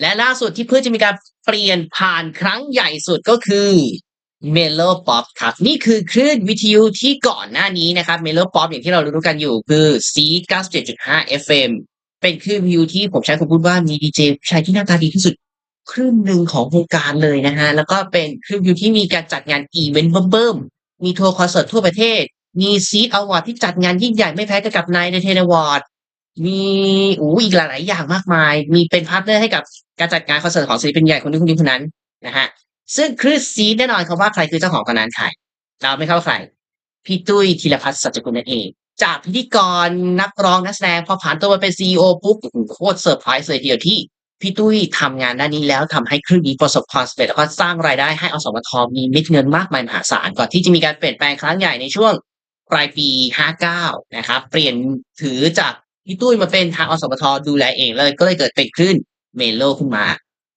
และล่าสุดที่เพื่อจะมีการเปลี่ยนผ่านครั้งใหญ่สุดก็คือ m e l o Pop ครับ นี่คือคลื่นวิทยุที่ก่อนหน้านี้นะครับ m e l o Pop อย่างที่เรารู้กันอยู่คือ C 97.5 FM เป็นคลื่นวิทยุที่ผมใช้คำพูดว่ามีดีเจชายที่หน้าตาดีที่สุดครึ่งหนึ่งของวงการเลยนะฮะ แล้วก็เป็นคลื่นวิทยุที่มีการจัดงานอีเวนต์เบิ่มๆมีทัวร์คอนเสิร์ตทั่วประเทศ มีซีดอวอร์ดที่จัดงานยิ่งใหญ่ไม่แพ้กับนายในเทนอวอร์ด มีอู้อีกหลาย ๆ อย่างมากมาย มีเป็นพาร์ทเนอร์ให้กับการจัดงานคอนเสิร์ตของศิลปินใหญ่คนนี้คนนี้คนนั้นนะฮะซึ่งคลื่นซีแน่นอนครับว่าใครคือเจ้าของคนนั้นใครเราไม่เข้าใครพี่ตุ้ยธีรพัฒน์สัจจกุลนั่นเอง จากพิธีกรนักร้องนักแสดงพอผ่านตัวมาเป็นซีอปุ๊บโคตรเซอร์ไพรส์เลยทีเดียวที่พี่ตุ้ยทำงานด้านนี้แล้วทำให้คลื่นนี้ประสบความสำเร็จแล้วก็สร้างรายได้ให้อสมทมีเม็ดเงินมากมายมหาศาลก่อนที่จะมีการเปลี่ยนแปลงครั้งใหญ่ในช่วงปลายปี 59 นะครับ เปลี่ยนถือจาก พี่ตุ้ยมาเป็นทางอสมทดูแลเองเลย ก็เลยเกิดเป็นคลื่นเมโลขึ้นมา